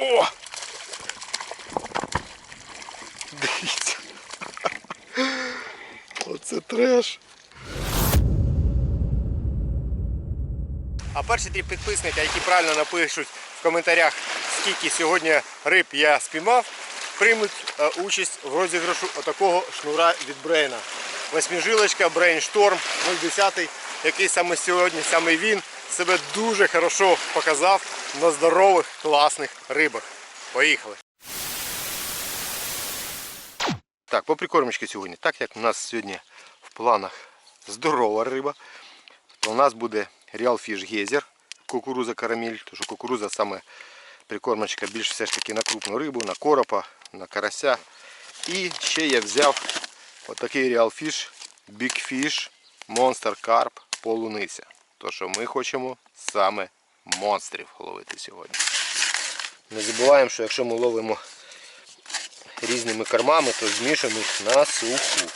О! Дивіться. Оце треш. А перші три підписники, які правильно напишуть в коментарях, скільки сьогодні риб я спіймав, приймуть е, участь в розіграшу отакого шнура від Брейна. Восьмижилочка Брейншторм 010, який саме сьогодні, саме він себе дуже хорошо показав на здорових, класних рибах. Поїхали! Так, по прикормочці сьогодні. Так як у нас сьогодні в планах здорова риба, то у нас буде Real Fish Geyser, кукуруза карамель, тому що кукуруза саме прикормочка більш все ж таки на крупну рибу, на коропа, на карася. І ще я взяв отакий Real Fish, Big Fish, Monster Carp, полуниця. То що ми хочемо саме монстрів ловити сьогодні. Не забуваємо, що якщо ми ловимо різними кормами, то змішуємо їх на суху.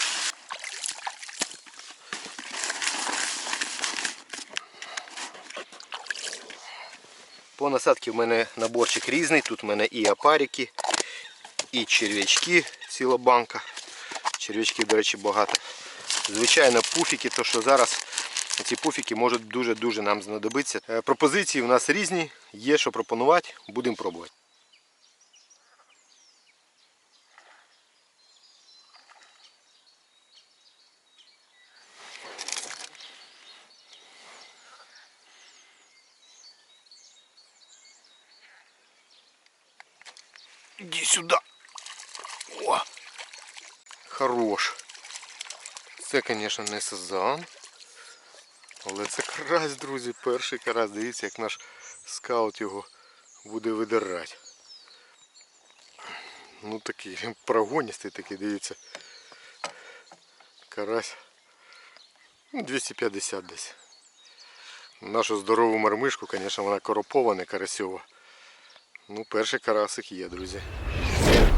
По насадці в мене наборчик різний. Тут в мене і опарики, і черв'ячки, ціла банка. Черв'ячків, до речі, багато. Звичайно, пуфіки, то що зараз ці пуфіки можуть дуже-дуже нам знадобитися. Е, Пропозиції у нас різні, є що пропонувати, будемо пробувати. Иди сюда. О! Хорош. Це, звісно, не сазан. Але це карась, друзі, перший карась. Дивіться, як наш скаут його буде видирати. Ну такий прогоністий такий, дивіться. Карась. Ну, 250 десь. Нашу здорову мармишку, звісно, вона коропована, карасьова. Ну, перший карасик є, друзі.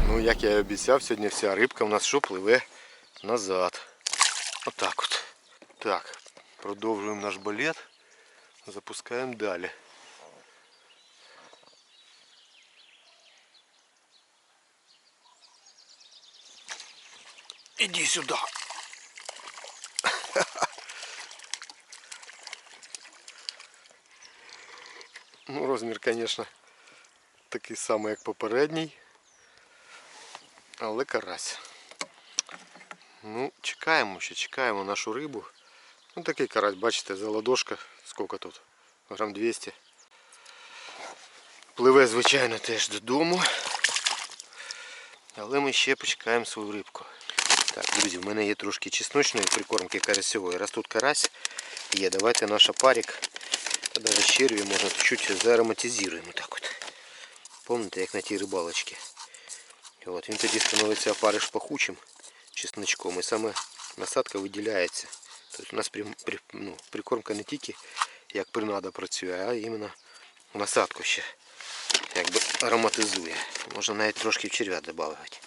Ну, як я і обіцяв, сьогодні вся рибка в нас що пливе назад. Отак от. Так, продовжуємо наш балет. Запускаємо далі. Іди сюди. Ну, розмір, звісно, такий самий, як попередній. Але карась. Ну, чекаємо ще, чекаємо нашу рибу. Ну такий карась, бачите, за ладошка, скільки тут? Грам 200. Пливе, звичайно, теж додому. Але ми ще почекаємо свою рибку. Так, друзі, в мене є трошки чесночної прикормки карасьової. Раз тут карась є, давайте наш та навіть черві можна чуть заароматизуємо так от. Помните, як на тій рибалочці. От, він тоді становиться опариш пахучим чесночком і саме насадка виділяється. Тобто у нас при, при, ну, прикормка не тільки як принада працює, а іменно насадку ще якби ароматизує. Можна навіть трошки в черв'я додати.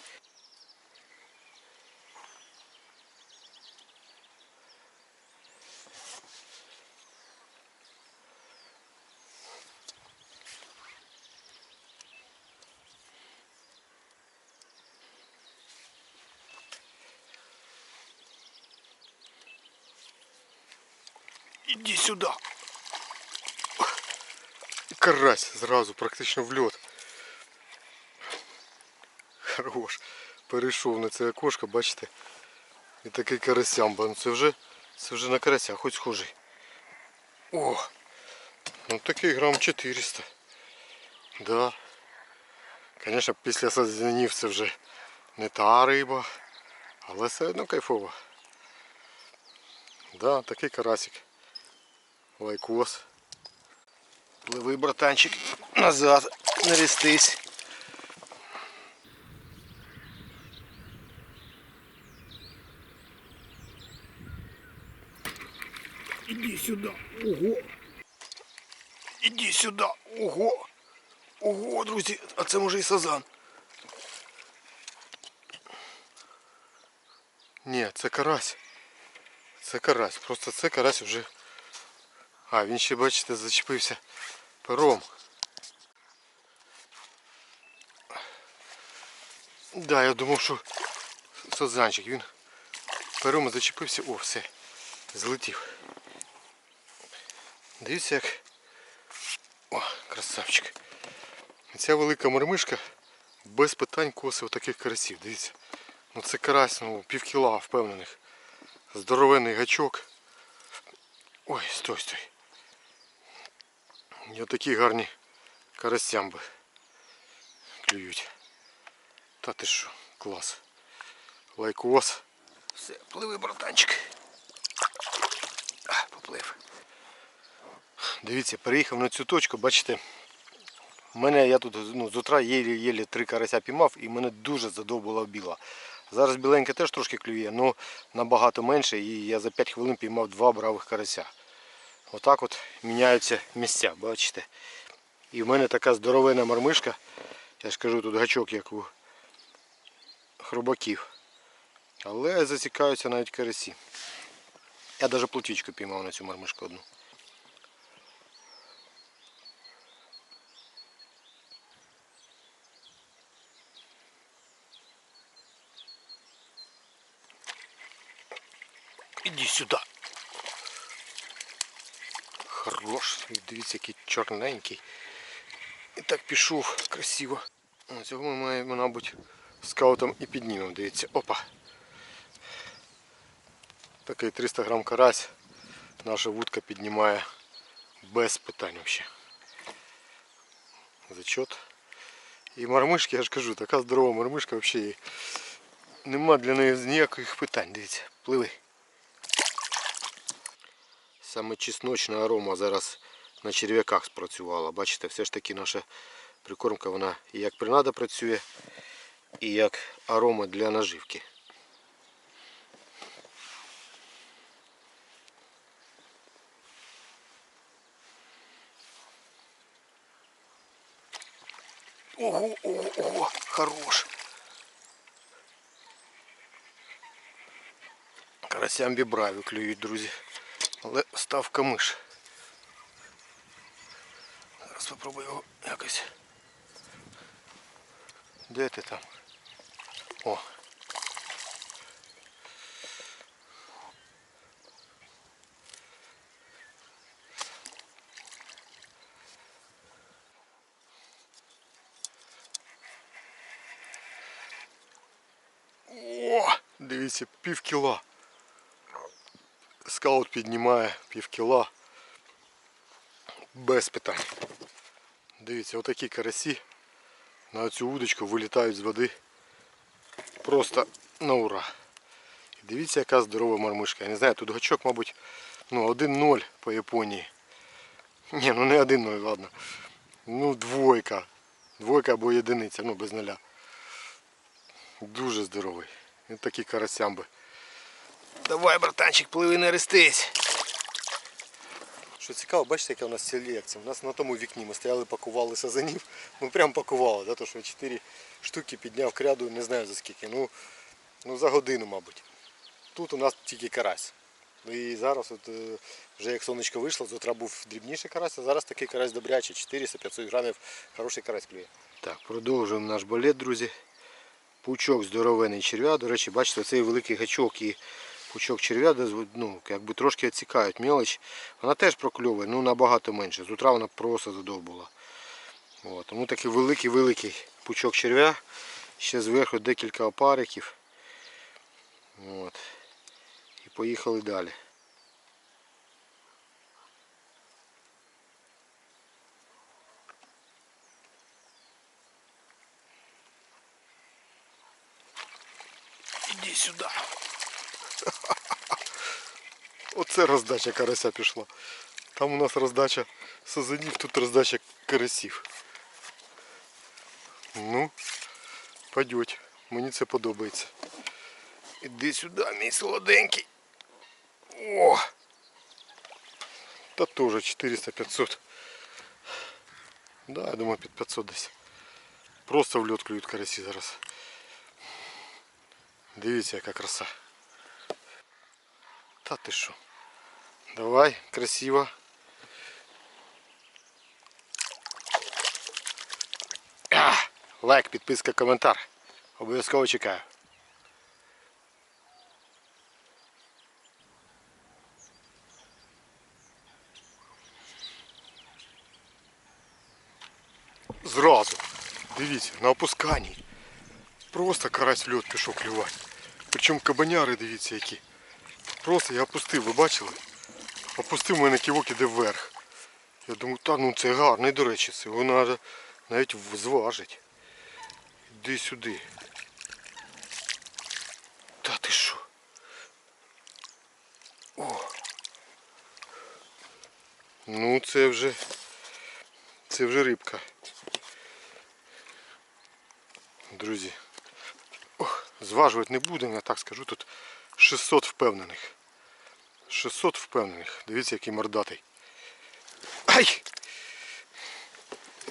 Иди сюда. Карась зразу, практично в льот. Хорош. Перейшов на це окошко, бачите. І такий карасямба. Ну це вже, це вже на карася, хоч схожий. О! Ну такий грам 400. Да. Звісно, після сазанів це вже не та риба, але все одно кайфово. Да, такий карасик. Лайкос. Пливи, братанчик, назад, не рістись. Іди сюди, ого. Іди сюди, ого. Ого, друзі, а це може і сазан. Ні, це карась. Це карась. Просто це карась вже. А, він ще, бачите, зачепився пером. Да, я думав, що сазанчик, він перома зачепився, о, все, злетів. Дивіться як. О, красавчик. Ця велика мармишка без питань косив таких карасів. Дивіться. Ну це карась, ну пів кіла впевнених. Здоровенний гачок. Ой, стой, стой. І отакі гарні карасямби клюють. Та ти що, клас. Лайкос. Все, пливи, братанчик. А, поплив. Дивіться, переїхав на цю точку, бачите, мене я тут ну, з утра єлі-єлі три карася піймав і мене дуже задовбала біла. Зараз біленька теж трошки клює, але набагато менше і я за 5 хвилин піймав два бравих карася. Отак от міняються місця, бачите. І в мене така здоровена мармишка. Я ж кажу, тут гачок як у хробаків. Але засікаються навіть карасі. Я навіть плотвічку піймав на цю мармишку одну. Іди сюди. Хорош. Дивіться, який чорненький. І так пішов красиво. Цього ми маємо, мабуть, скаутом і піднімемо. Дивіться. Опа. Такий 300 грам карась. Наша вудка піднімає без питань взагалі. Зачет. І мармишки, я ж кажу, така здорова мармишка взагалі. Нема для неї ніяких питань. Дивіться, пливи. Саме чесночна арома зараз на черв'яках спрацювала. Бачите, все ж таки наша прикормка вона і як принада працює, і як арома для наживки. Ого, ого, ого, хорош. Карасям бібраві клюють, друзі. Але ставка миш. Зараз спробую його якось. Де ти там? О. О, дивіться, пів кіла. Скаут піднімає пів кіла. Без питань. Дивіться, отакі карасі на цю удочку вилітають з води. Просто на ура. Дивіться, яка здорова мармишка. Я не знаю, тут гачок, мабуть, ну 1-0 по Японії. Ні, ну не 1-0, ладно. Ну, двойка. Двойка або єдиниця, ну без нуля. Дуже здоровий. Він такі карасямби. Давай, братанчик, пливи не рестись. Що цікаво, бачите, яка у нас селекція. У нас на тому вікні ми стояли, пакували сазанів. Ми прям пакували, да, то що 4 штуки підняв кряду, не знаю за скільки. Ну, ну за годину, мабуть. Тут у нас тільки карась. Ну і зараз, от, е, вже як сонечко вийшло, з утра був дрібніший карась, а зараз такий карась добрячий, 400-500 грамів, хороший карась клює. Так, продовжуємо наш балет, друзі. Пучок здоровений черв'я. До речі, бачите, цей великий гачок і пучок черв'я, де, ну, якби трошки відсікають мелоч. Вона теж прокльовує, ну набагато менше. З утра вона просто задовбула. От, тому такий великий-великий пучок черв'я. Ще зверху декілька опариків. От. І поїхали далі. Іди сюди. Оце роздача карася пішла. Там у нас роздача сазанів, тут роздача карасів. Ну, пойдеть. Мені це подобається. Іди сюди, мій солоденький. О! Та теж 400-500. Да, я думаю під 500 десь. Просто в льот клюють карасі зараз. Дивіться, яка краса. Та ти що? Давай, красиво. Лайк, підписка, коментар. Обов'язково чекаю. Зразу. Дивіться, на опусканні. Просто карась в льот пішов клювати. Причому кабаняри, дивіться, які. Просто я опустив, ви бачили? Опустив мене ківок іде вверх. Я думаю, та ну це гарний, до речі, це його навіть зважити. Іди сюди. Та ти що? О. Ну це вже. Це вже рибка. Друзі. Ох, зважувати не будемо, я так скажу, тут 600 впевнених. 600 впевнених. Дивіться, який мордатий. Ай!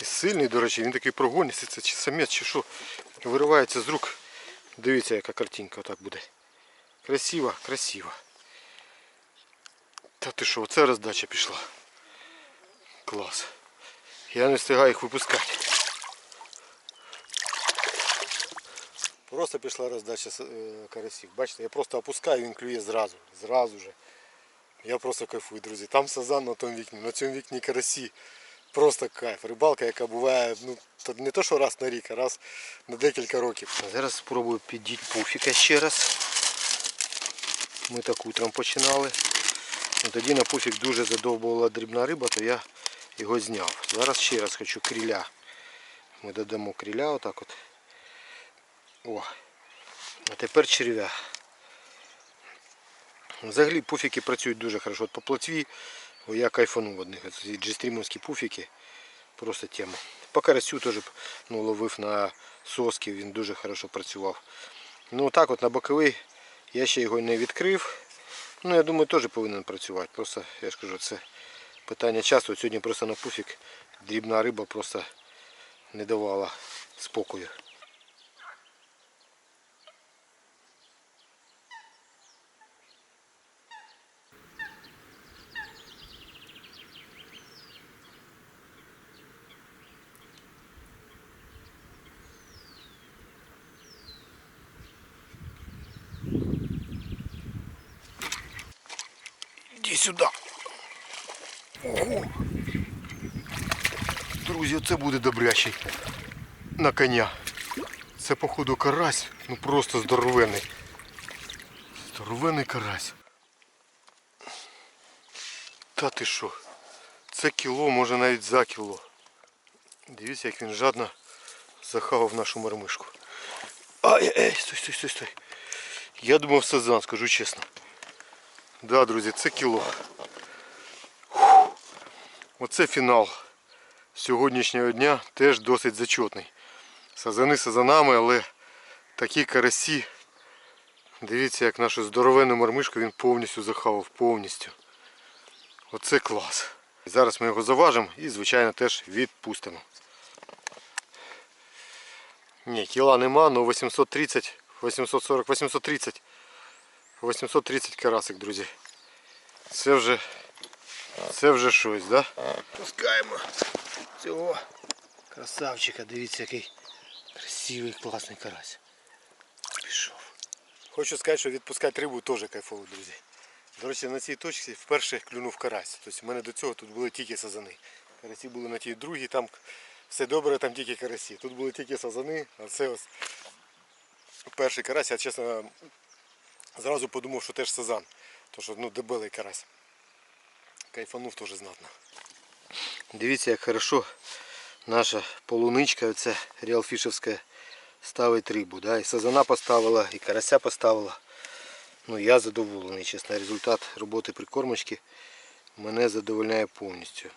І сильний, до речі, він такий прогоністий, це чи самець, чи що. Виривається з рук. Дивіться, яка картинка отак буде. Красиво, красиво. Та ти що, оце роздача пішла. Клас. Я не встигаю їх випускати. Просто пішла роздача е, карасів. Бачите, я просто опускаю, він клює зразу. Зразу же. Я просто кайфую, друзі. Там сазан на тому вікні, на цьому вікні карасі. Просто кайф. Рибалка, яка буває ну, не то, що раз на рік, а раз на декілька років. Зараз спробую піддіти пуфіка ще раз. Ми так утром починали. Ну, тоді на пуфік дуже задовбувала дрібна риба, то я його зняв. Зараз ще раз хочу кріля. Ми додамо кріля отак от. О. А тепер черв'я. Взагалі пуфіки працюють дуже хорошо. От по плотві я кайфанув одних. Ці джестрімовські пуфіки. Просто тема. По карасю теж ну, ловив на соски, він дуже хорошо працював. Ну так от на боковий я ще його не відкрив. Ну я думаю теж повинен працювати. Просто я ж кажу, це питання часу. От сьогодні просто на пуфік дрібна риба просто не давала спокою. Іди сюди. Ого. Друзі, оце буде добрячий на коня. Це походу карась, ну просто здоровенний. Здоровенний карась. Та ти що? Це кіло, може навіть за кіло. Дивіться, як він жадно захавав нашу мармишку. Ай, ай, стой, стой, стой, стой. Я думав сазан, скажу чесно. Да, друзі, це кіло. Оце фінал сьогоднішнього дня теж досить зачетний. Сазани сазанами, але такі карасі. Дивіться, як нашу здоровенну мармишку він повністю захавав, повністю. Оце клас. Зараз ми його заважимо і, звичайно, теж відпустимо. Ні, кіла нема, але 830, 840, 830. 830 карасик, друзі. Це вже це вже щось, да? Пускаємо цього красавчика. Дивіться, який красивий, класний карась. Пішов. Хочу сказати, що відпускати рибу теж кайфово, друзі. До речі, на цій точці вперше клюнув карась. Тобто в мене до цього тут були тільки сазани. Карасі були на тій другій, там все добре, там тільки карасі. Тут були тільки сазани, а це ось перший карась, я чесно зразу подумав, що теж сазан. Тому що ну, дебелий карась. Кайфанув теж знатно. Дивіться, як хорошо наша полуничка, оця реалфішевська, ставить рибу. Да? І сазана поставила, і карася поставила. Ну я задоволений, чесно. Результат роботи прикормочки мене задовольняє повністю.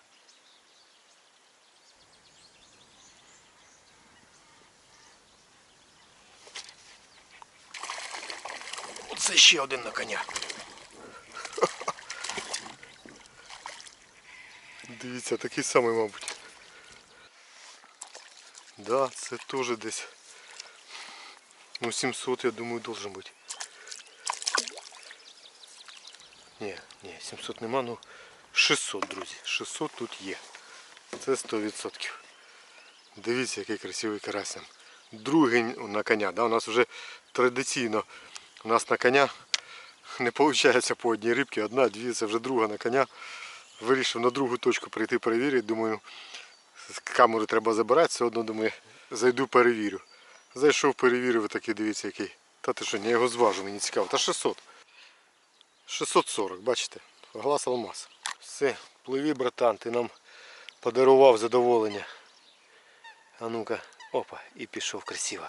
Оце ще один на коня. Дивіться, такий самий, мабуть. Да, це теж десь. Ну 700, я думаю, должен бути. Ні, ні, 700 нема, ну 600, друзі. 600 тут є. Це 100%. Дивіться, який красивий карась. другий на коня. Да? У нас вже традиційно у нас на коня не виходить по одній рибці, одна, дві, це вже друга на коня. Вирішив на другу точку прийти перевірити. Думаю, камеру треба забирати, все одно думаю, зайду перевірю. Зайшов, перевірив, такий дивіться який. Та ти що, я його зважу, мені цікаво. Та 600. 640, бачите? Глаз алмаз. Все, пливі, братан, ти нам подарував задоволення. А ну-ка, опа, і пішов красиво.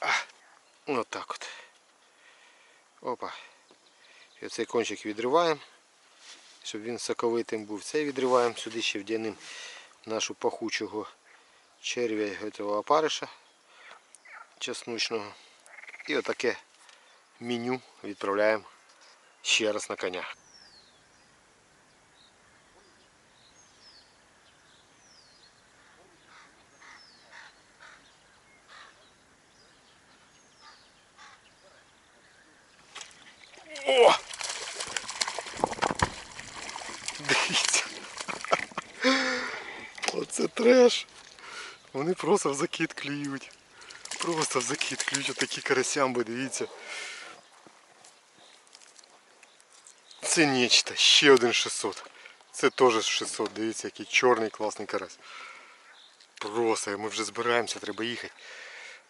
А, от так от. Опа. І оцей кончик відриваємо, щоб він соковитим був. Це відриваємо, сюди ще вдягнемо нашу пахучого черв'я цього опариша чесночного. І отаке меню відправляємо ще раз на коня. О! Дивіться. Оце треш. Вони просто в закид клюють. Просто в закид клюють отакі карасямби, дивіться. Це нечто. Ще один 600. Це теж 600. Дивіться, який чорний класний карась. Просто ми вже збираємося, треба їхати.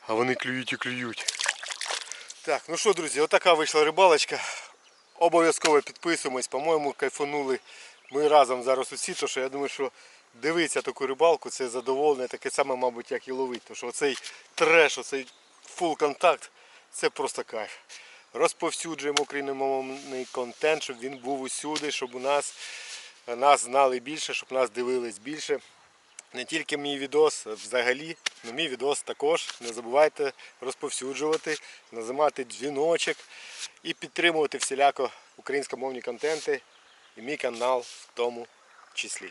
А вони клюють і клюють. Так, ну що, друзі, отака вийшла рибалочка. Обов'язково підписуємось, по-моєму, кайфанули ми разом зараз усі, то що я думаю, що дивитися таку рибалку це задоволення, таке саме, мабуть, як і ловити. Тому що оцей треш, оцей фул контакт, це просто кайф. Розповсюджуємо україномовний контент, щоб він був усюди, щоб у нас нас знали більше, щоб нас дивились більше. Не тільки мій відос, взагалі, ну мій відос також. Не забувайте розповсюджувати, нажимати дзвіночок і підтримувати всіляко українськомовні контенти і мій канал в тому числі.